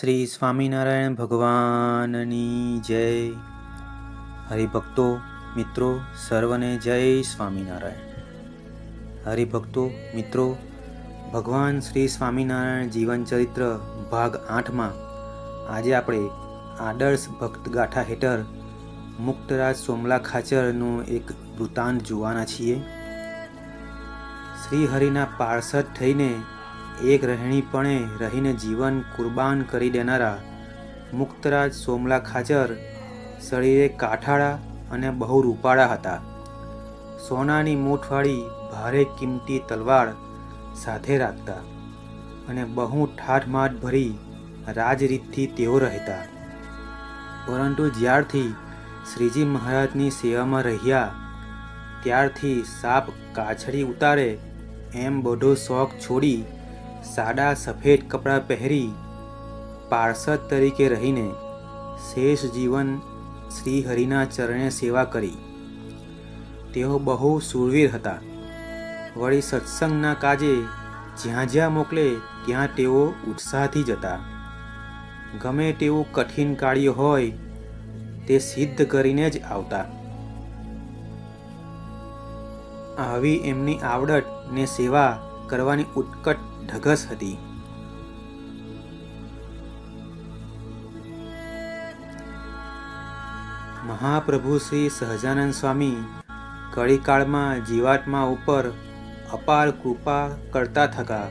શ્રી સ્વામિનારાયણ ભગવાનની જય. હરિભક્તો, મિત્રો, સર્વને જય સ્વામિનારાયણ. હરિભક્તો, મિત્રો, ભગવાન શ્રી સ્વામિનારાયણ જીવનચરિત્ર ભાગ આઠમાં આજે આપણે આદર્શ ભક્ત ગાથા હેઠળ મુક્તરાજ સોમલા ખાચરનું એક વૃત્તાંત જોવાના છીએ. શ્રી હરિના પાર્ષદ થઈને એક રહેણીપણે રહીને જીવન કુરબાન કરી દેનારા મુક્તરાજ સોમલા ખાચર શરીરે કાઠાળા અને બહુ રૂપાળા હતા. સોનાની મૂઠવાળી ભારે કિંમતી તલવાર સાથે રાખતા અને બહુ ઠાઠમાઠ ભરી રાજરીતથી તેઓ રહેતા. પરંતુ જ્યારથી શ્રીજી મહારાજની સેવામાં રહ્યા, ત્યારથી સાપ કાછડી ઉતારે, એમ બધો શોખ છોડી સાડા સફેદ કપડાં પહેરી પાર્ષદ તરીકે રહીને શેષ જીવન શ્રી હરિના ચરણે સેવા કરી. તેઓ બહુ શૂરવીર હતા. વળી સત્સંગના કાજે જ્યાં જ્યાં મોકલે ત્યાં તેઓ ઉત્સાહથી જતા. ગમે તેવું કઠિન કાર્ય હોય, તે સિદ્ધ કરીને જ આવતા. આવી એમની આવડત ને સેવા કરવાની ઉત્કટ ઢગસ હતી મહાપ્રભુ શ્રી સહજાનંદ સ્વામી કળીકાળમાં જીવાત્મા ઉપર અપાર કૃપા કરતા થકા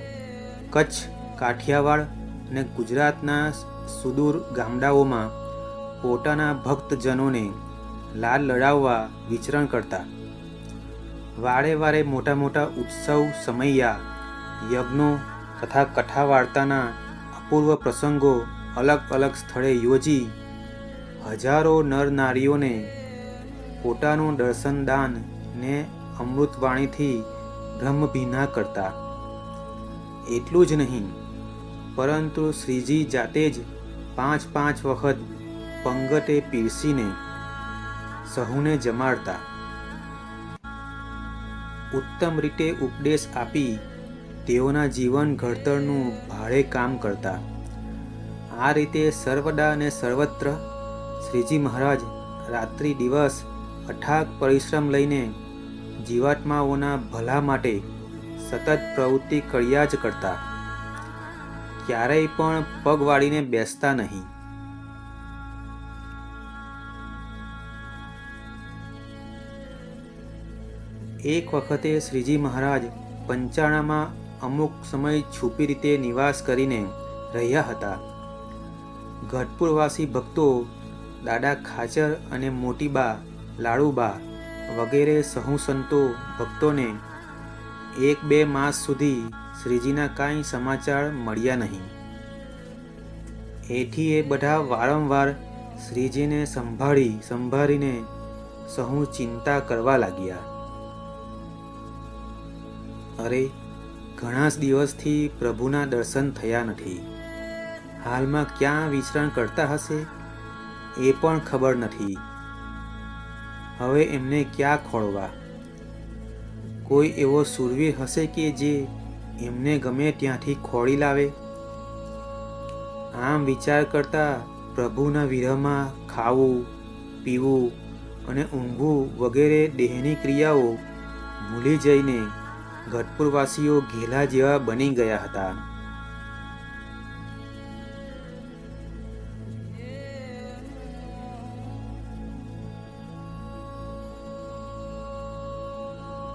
કચ્છ કાઠિયાવાડ અને ગુજરાતના સુદૂર ગામડાઓમાં પોતાના ભક્તજનોને લાલ લડાવવા વિચરણ કરતા વારે વારે મોટા મોટા ઉત્સવ સમૈયા યજ્ઞો તથા કથા વાર્તાના અપૂર્વ પ્રસંગો અલગ અલગ સ્થળે યોજી હજારો નર નારીઓને પોતાનું દર્શનદાન ને અમૃતવાણીથી બ્રહ્મભીના કરતા. એટલું જ નહીં, પરંતુ શ્રીજી જાતે જ પાંચ પાંચ વખત પંગતે પીરસીને સહુને જમાડતા. ઉત્તમ રીતે ઉપદેશ આપી તેઓના જીવન ઘડતરનું ભારે કામ કરતા. આ રીતે સર્વદા અને સર્વત્ર શ્રીજી મહારાજ રાત્રિ દિવસ અથાગ પરિશ્રમ લઈને જીવાત્માઓના ભલા માટે સતત પ્રવૃત્તિ કર્યા જ કરતા. ક્યારેય પણ પગ વાળીને બેસતા નહીં. એક વખતે શ્રીજી મહારાજ પંચાણામાં અમુક સમય છુપી રીતે નિવાસ કરીને રહ્યા હતા. ગઢપુરવાસી ભક્તો, દાદા ખાચર અને મોટીબા લાડુબા વગેરે સહુ સંતો ભક્તોને એક બે માસ સુધી શ્રીજીના કાંઈ સમાચાર મળ્યા નહીં. એથી એ બધા વારંવાર શ્રીજીને સંભાળી સંભાળીને સહુ ચિંતા કરવા લાગ્યા. અરે ઘણા જ દિવસથી પ્રભુના દર્શન થયા નથી. હાલમાં ક્યાં વિચરણ કરતા હશે? એ પણ ખબર નથી. હવે એમને ક્યાં ખોળવા? કોઈ એવો સુરવીર હશે કે જે એમને ગમે ત્યાંથી ખોળી લાવે? આમ વિચાર કરતા પ્રભુના વિરહમાં ખાવું, પીવું અને ઊંઘવું વગેરે દેહની ક્રિયાઓ ભૂલી જઈને ગઢપુરવાસીઓ ઘેલા જેવા બની ગયા હતા.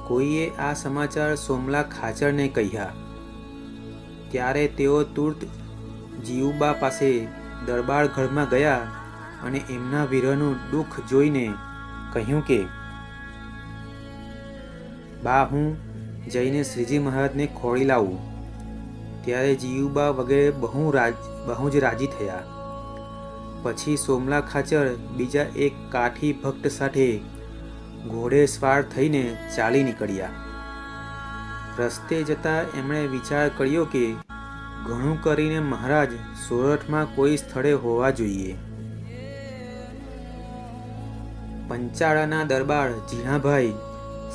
કોઈએ આ સમાચાર સોમલા ખાચરને કહ્યા. ત્યારે તેઓ તુર્ત જીવુબા પાસે દરબાર ઘરમાં ગયા અને એમના વિરહનું દુઃખ જોઈને કહ્યું કે, બા, હું જઈને શ્રીજી મહારાજને ખોળી લાવું. ત્યારે જીયુબા વગેરે બહુ રાજ, બહુ જ રાજી થયા. પછી સોમલા ખાચર બીજા એક કાઠી ભક્ત સાથે ઘોડે સ્વાર થઈને ચાલી નીકળ્યા. રસ્તે જતા એમણે વિચાર કર્યો કે ઘણું કરીને મહારાજ સોરઠમાં કોઈ સ્થળે હોવા જોઈએ. પંચાળાના દરબાર ઝીણાભાઈ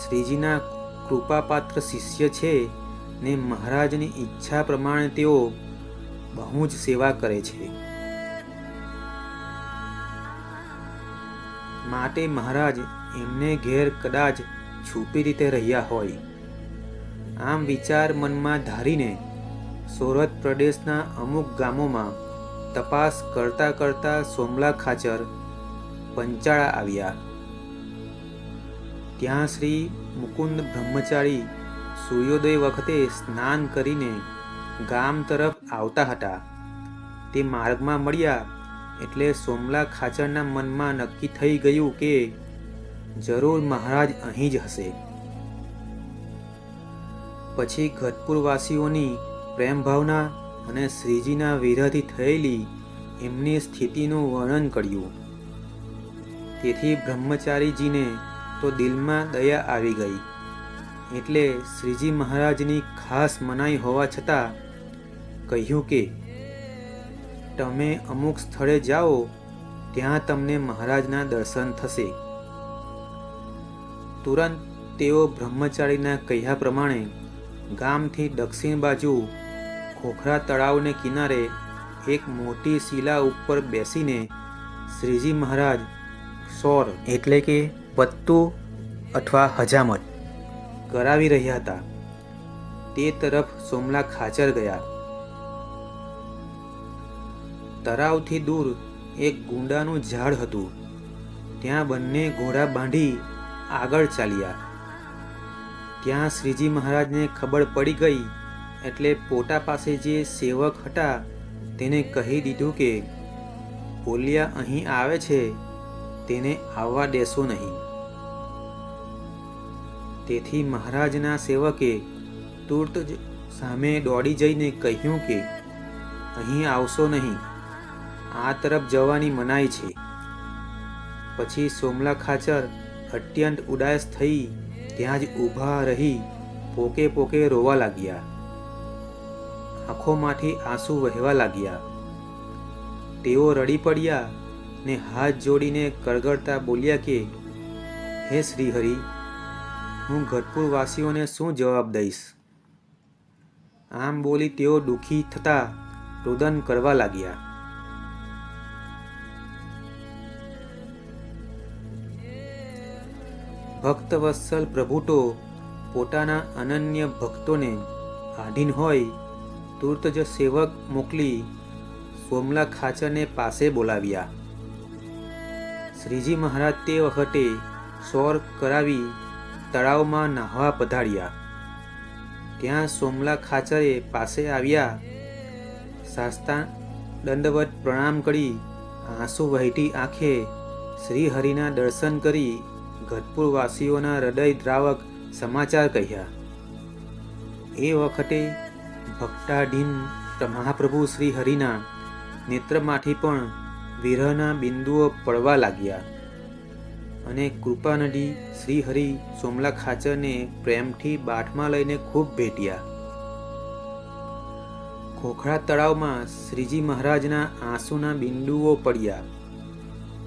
શ્રીજીના કૃપાપાત્ર શિષ્ય છે ને મહારાજની ઈચ્છા પ્રમાણે તેઓ બહુ જ સેવા કરે છે. માટે મહારાજ એમને ઘેર કદાચ છુપી રીતે રહ્યા હોય. આમ વિચાર મનમાં ધારીને સોરત પ્રદેશના અમુક ગામોમાં તપાસ કરતા કરતા સોમલા ખાચર પંચાળા આવ્યા. ત્યાં શ્રી મુકુંદ બ્રહ્મચારી સૂર્યોદય વખતે સ્નાન કરીને ગામ તરફ આવતા હતા. તે માર્ગમાં મળ્યા એટલે સોમલા ખાચરના મનમાં નક્કી થઈ ગયું કે જરૂર મહારાજ અહીં જ હશે. પછી ઘટપુરવાસીઓની પ્રેમ ભાવના અને શ્રીજીના વિરોધી થયેલી એમની સ્થિતિનું વર્ણન કર્યું. તેથી બ્રહ્મચારીજીને તો દિલમાં દયા આવી ગઈ. એટલે શ્રીજી મહારાજની ખાસ મનાઈ હોવા છતાં કહ્યું કે, તમે અમુક સ્થળે જાઓ, ત્યાં તમને મહારાજના દર્શન થશે. તુરંત તેઓ બ્રહ્મચારીના કહ્યા પ્રમાણે ગામથી દક્ષિણ બાજુ ખોખરા તળાવને કિનારે એક મોટી શિલા ઉપર બેસીને શ્રીજી મહારાજ સૌર એટલે કે પત્તુ અથવા હજામત કરાવી રહ્યા હતા. તે તરફ સોમલા ખાચર ગયા. તરાવથી દૂર એક ગુંડાનું ઝાડ હતું. ત્યાં બંને ઘોડા બાંધી આગળ ચાલ્યા. ત્યાં શ્રીજી મહારાજને ખબર પડી ગઈ એટલે પોતા પાસે જે સેવક હતા, તેને કહી દીધું કે, પોલિયા અહીં આવે છે. તેને આવવા દેશો નહીં. તેથી મહારાજના સેવકે તુર્ત જ સામે દોડી જઈને કહ્યું કે, અહીં આવશો નહીં. આ તરફ જવાની મનાઈ છે. પછી સોમલા ખાચર અત્યંત ઉદાસ થઈ ત્યાં જ ઊભા રહી પોકે પોકે રોવા લાગ્યા. આંખોમાંથી આંસુ વહેવા લાગ્યા. તેઓ રડી પડ્યા ને હાથ જોડીને કરગડતા બોલ્યા કે, હે શ્રીહરિ, હું ગઢપુર વાસીઓને શું જવાબ દઈશ? આમ બોલી તેઓ દુઃખી થતા રુદન કરવા લાગ્યા. ભક્તવત્સલ પ્રભુ તો પોતાના અનન્ય ભક્તોને આધીન હોય, તુર્ત જ સેવક મોકલી સોમલા ખાચરને પાસે બોલાવ્યા. શ્રીજી મહારાજ તે વખતે સોર કરાવી તળાવમાં નાહવા પધાર્યા. ત્યાં સોમલા ખાચરે પાસે આવ્યા. શાસ્તા દંડવત પ્રણામ કરી આંસુ વહેતી આંખે શ્રીહરિના દર્શન કરી ગઢપુરવાસીઓના હૃદય દ્રાવક સમાચાર કહ્યા. એ વખતે ભક્તાઢીન મહાપ્રભુ શ્રી હરિના નેત્રમાંથી પણ વિરહના બિંદુઓ પડવા લાગ્યા અને કૃપા નદી, શ્રીહરિ, સોમલા ખાચરને પ્રેમથી બાઠમાં લઈને ખૂબ ભેટ્યા. ખોખરા તળાવમાં શ્રીજી મહારાજના આંસુના બિંદુઓ પડ્યા.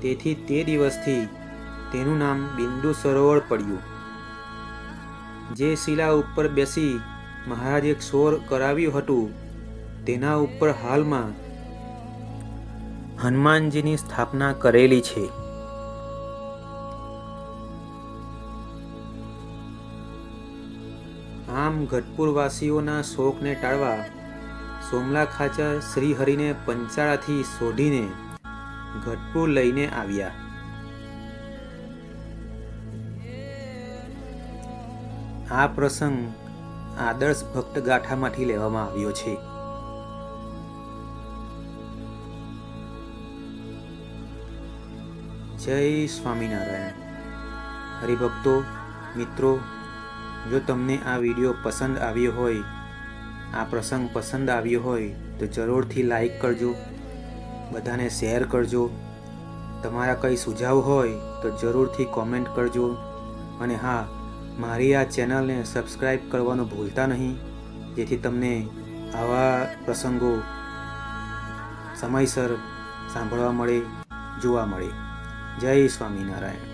તેથી તે દિવસથી તેનું નામ બિંદુ સરોવર પડ્યું. જે શિલા ઉપર બેસી મહારાજે ક્ષોર કરાવ્યું હતું, તેના ઉપર હાલમાં હનુમાનજીની સ્થાપના કરેલી છે. આમ ગઢપુરવાસીઓના શોકને ટાળવા સોમલા ખાચર શ્રીહરિને પંચાળાથી શોધીને ગઢપુર લઈને આવ્યા. આ પ્રસંગ આદર્શ ભક્ત ગાથામાંથી લેવામાં આવ્યો છે. જય સ્વામિનારાયણ. હરિભક્તો, મિત્રો, જો તમને આ વીડિયો પસંદ આવ્યો હોય, આ પ્રસંગ પસંદ આવ્યો હોય, તો જરૂરથી લાઈક કરજો, બધાને શેર કરજો. તમારા કંઈ સુઝાવ હોય, તો જરૂરથી કોમેન્ટ કરજો. અને હા, મારી આ ચેનલને સબસ્ક્રાઈબ કરવાનું ભૂલતા નહીં, જેથી તમને આવા પ્રસંગો સમયસર સાંભળવા મળે, જોવા મળે. જય સ્વામિનારાયણ.